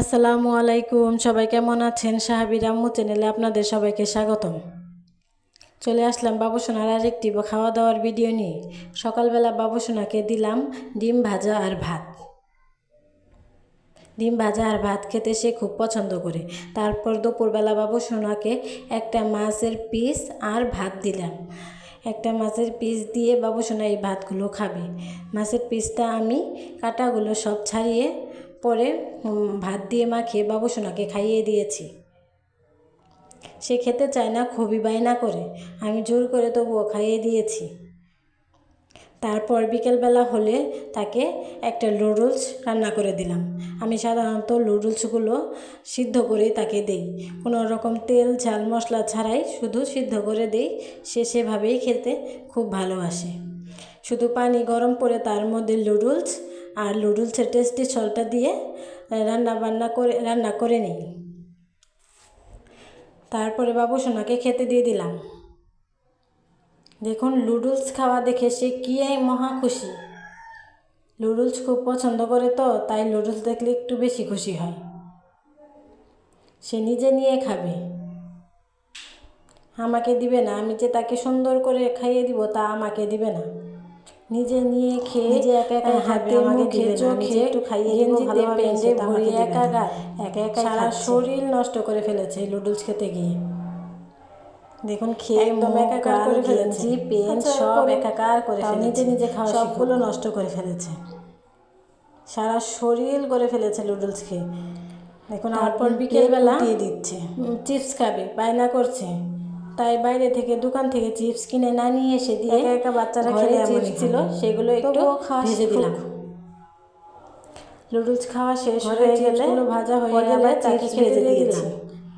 আসসালামু আলাইকুম, সবাই কেমন আছেন? সাহাবির আম্মু চ্যানেলে আপনাদের সবাইকে স্বাগতম। চলে আসলাম বাবুসোনার আরেকটি খাওয়া দাওয়ার ভিডিও নিয়ে। সকালবেলা বাবুসোনাকে দিলাম ডিম ভাজা আর ভাত। ডিম ভাজা আর ভাত খেতে সে খুব পছন্দ করে। তারপর দুপুরবেলা বাবুসোনাকে একটা মাছের পিস আর ভাত দিলাম। একটা মাছের পিস দিয়ে বাবুসোনা এই ভাতগুলো খাবে। মাছের পিসটা আমি কাটাগুলো সব ছাড়িয়ে পরে ভাত দিয়ে মাখিয়ে বাবুসোনাকে খাইয়ে দিয়েছি। সে খেতে চায় না, খুবই বায়না করে। আমি জোর করে তবুও খাইয়ে দিয়েছি। তারপর বিকেলবেলা হলে তাকে একটা নুডলস রান্না করে দিলাম। আমি সাধারণত নুডলসগুলো সিদ্ধ করেই তাকে দেই। কোনো রকম তেল, ঝাল, মশলা ছাড়াই শুধু সিদ্ধ করে দেই। সে সেভাবেই খেতে খুব ভালোবাসে। শুধু পানি গরম করে তার মধ্যে নুডলস আর নুডলসের টেস্টি ছলটা দিয়ে রান্না বান্না করে, রান্না করে নিই। তারপরে বাবু সোনাকে খেতে দিয়ে দিলাম। দেখুন লুডলস খাওয়া দেখে সে কী মহা খুশি। লুডলস খুব পছন্দ করে তো, তাই লুডলস দেখলে একটু বেশি খুশি হয়। সে নিজে নিয়ে খাবে। আমাকে দিবে না, আমি যে তাকে সুন্দর করে খাইয়ে দিব তা আমাকে দিবে না। নিজে নিয়ে খেয়ে নিজে একা একা হাতে মুখে। চোখে একটু খাইয়ে গেঞ্জিতে আমাকে ভরিয়ে দিবে না। একাকার একা সারা শরীর নষ্ট করে ফেলেছে এই লুডলস খেতে গিয়ে দেখুন খেয়ে একদম মুখ, একাকার করে ফেলেছে। পেন আচ্ছা, সব। একাকার করে ফেলেছে নিজে নিজে খাওয়া। সবগুলো নষ্ট করে ফেলেছে সারা শরীর করে ফেলেছে লুডলস খেয়ে দেখুন তারপর বিকেলবেলা দিয়ে দিচ্ছে চিপস খাবে বায়না করছে তাই বাইরে থেকে দোকান থেকে চিপস কিনে না নিয়ে এসে দিয়ে একা একা বাচ্চারা খেলে চিপস ছিল সেগুলো একটু ভেজে দিলাম। লুডলস খাওয়া শেষ হয়ে গেলে ভাজা হয়ে গেলে তাকে ভেজে দিয়েছি।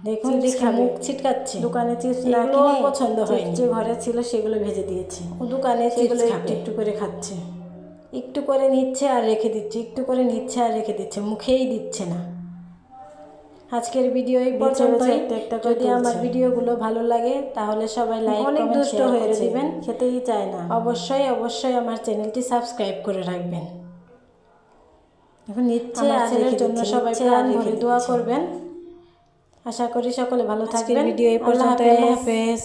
দেখুন দেখে মুখ ছিটকাচ্ছে। দোকানে চিপস না কিনে পছন্দ হয় যে ঘরে ছিল সেগুলো ভেজে দিয়েছি। ও দোকানে সেগুলো একটু একটু করে খাচ্ছে। একটু করে নিচ্ছে আর রেখে দিচ্ছে একটু করে নিচ্ছে আর রেখে দিচ্ছে মুখেই দিচ্ছে না। আজকের ভিডিও এই পর্যন্তই। যদি আমার। ভিডিওগুলো ভালো লাগে তাহলে সবাই লাইক অনেক কমেন্ট দুষ্ট হয়ে দিবেন। খেতেই চায় না। অবশ্যই অবশ্যই আমার চ্যানেলটি সাবস্ক্রাইব করে রাখবেন। এখন নিচ্ছে ছেলের জন্য সবাই প্রাণ ভরে দোয়া করবেন। আশা করি সকলে ভালো থাকবেন। ভিডিও এই পর্যন্ত। হাফেজ।